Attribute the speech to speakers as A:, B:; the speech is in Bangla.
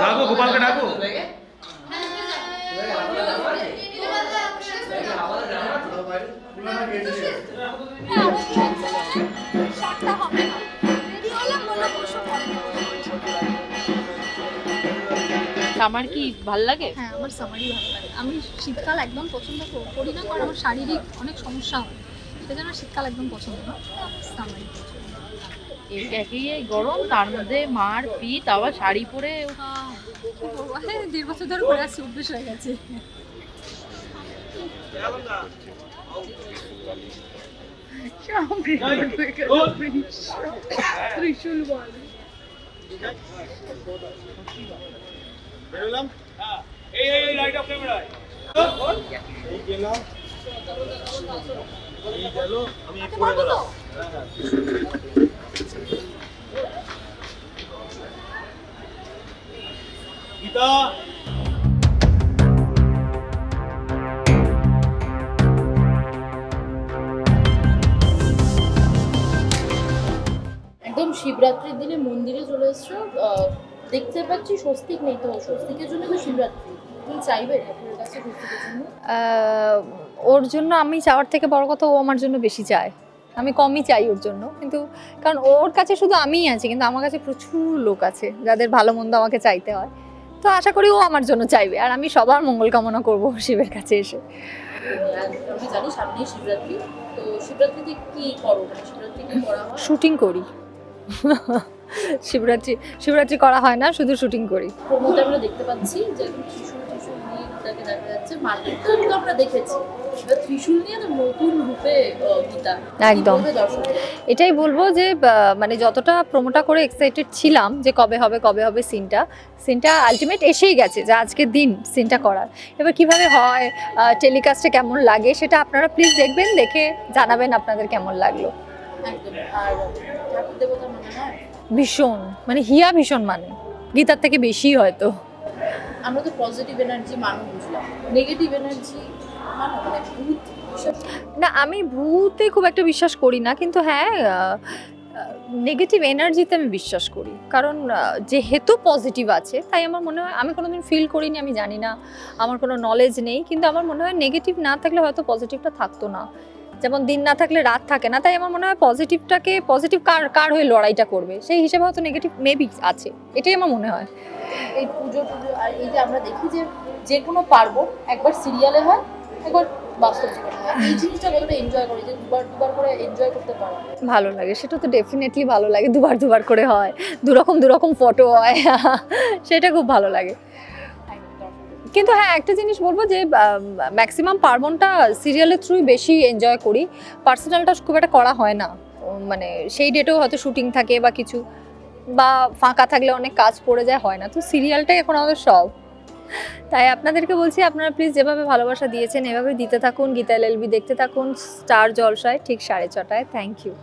A: ডাকো গোপালকে ডাকো।
B: আমার কি ভালো লাগে?
C: হ্যাঁ আমার সামারই ভালো লাগে। আমি শীতকাল একদম পছন্দ কর- করি না কারণ আমার শারীরিক অনেক সমস্যা হয়। সেজন্য শীতকাল একদম পছন্দ না সামারই
B: একই এই গরম তার মধ্যে মার পিত আবার শাড়ি পরে
C: হ্যাঁ দেড় বছর ধরে করে আসছি অভ্যেস হয়ে গেছে। ত্রিশুল বল
A: বেরোলাম হ্যাঁ এই এই রাইট অফ ক্যামেরা এই গেলাম এই গেল আমি পড়ে গেলাম। গীতা।
D: একদম শিবরাত্রির দিনে মন্দিরে চলে এসছো দেখতে পাচ্ছি স্বস্তিক নেই তো স্বস্তিকের জন্য তো শিবরাত্রি। তুমি চাইবে ঠাকুরের কাছে স্বস্তিকের জন্য?
E: ওর জন্য আমি চাওয়ার থেকে বড় কথা ও আমার জন্য বেশি চায়। আমি কমই চাই ওর জন্য। কিন্তু কারণ ওর কাছে শুধু আমিই আছি কিন্তু আমার কাছে প্রচুর লোক আছে যাদের ভালো মন্দ আমাকে চাইতে হয়। তো আশা করি ও আমার জন্য চাইবে আর আমি সবার মঙ্গল কামনা করব শিবের কাছে এসে।
D: মানে হয়?
E: শুটিং করি। শিবরাত্রি শিবরাত্রি করা হয় না শুধু শুটিং করি।
D: আমরা দেখতে পাচ্ছি যে একদম ত্রিশূল ত্রিশূল নিয়ে গীতাকে দেখা যাচ্ছে। কিন্তু আমরা দেখেছি। ত্রিশূল নিয়ে তো নতুন রূপে গীতা
E: একদম। এটাই বলব যে মানে যতটা প্রোমোটা করে এক্সাইটেড ছিলাম যে কবে হবে কবে হবে সিনটা সিনটা আলটিমেট এসেই গেছে যে আজকের দিন সিনটা করার। এবার কীভাবে হয় টেলিকাস্টে কেমন লাগে সেটা আপনারা প্লিজ দেখবেন দেখে জানাবেন আপনাদের কেমন লাগল।
D: মানে
E: ভীষণ মানে হিয়া ভীষণ মানে। গীতার থেকে বেশি হয়তো।
D: আমরা তো পজিটিভ এনার্জি মানো বুঝলাম। নেগেটিভ এনার্জি মানে ভূত।
E: না, আমি ভূতে খুব একটা বিশ্বাস করি না, কিন্তু হ্যাঁ নেগেটিভ এনার্জিতে আমি বিশ্বাস করি। কারণ যেহেতু পজিটিভ আছে, তাই আমার মনে হয়, আমি কোনোদিন ফিল করিনি, আমি জানি না, আমার কোনো নলেজ নেই, কিন্তু আমার মনে হয় নেগেটিভ না থাকলে হয়তো পজিটিভটা থাকতো না। যেমন দিন না থাকলে রাত থাকে না, তাই আমার মনে হয় পজিটিভটাকে পজিটিভ কার কার হয়ে লড়াইটা করবে? সেই হিসেবে হয়তো নেগেটিভ মেবি আছে, এটাই আমার মনে হয়।
D: এই পুজো টুজো আর এই যে আমরা দেখি যে যে কোনো পার্বণ একবার সিরিয়ালে হয়, একবার এনজয় করি যে দুবার করে এনজয় করতে
E: ভালো লাগে, সেটা তো ডেফিনেটলি ভালো লাগে, দুবার দুবার করে হয়। দুরকম দুরকম ফটো হয়। সেটা খুব ভালো লাগে। কিন্তু হ্যাঁ একটা জিনিস বলব যে ম্যাক্সিমাম পার্বণটা সিরিয়ালের থ্রুই বেশি এনজয় করি। পার্সোনালটা খুব একটা করা হয় না। মানে সেই ডেটেও হয়তো শুটিং থাকে বা কিছু। বা ফাঁকা থাকলে অনেক কাজ পড়ে যায়, হয় না। তো সিরিয়ালটাই এখন আমাদের সব। তাই আপনাদেরকে বলছি, আপনারা প্লিজ যেভাবে ভালোবাসা দিয়েছেন, এভাবে দিতে থাকুন। গীতা এলএলবি দেখতে থাকুন, স্টার জলসায়, ঠিক সাড়ে ছটায়। Thank you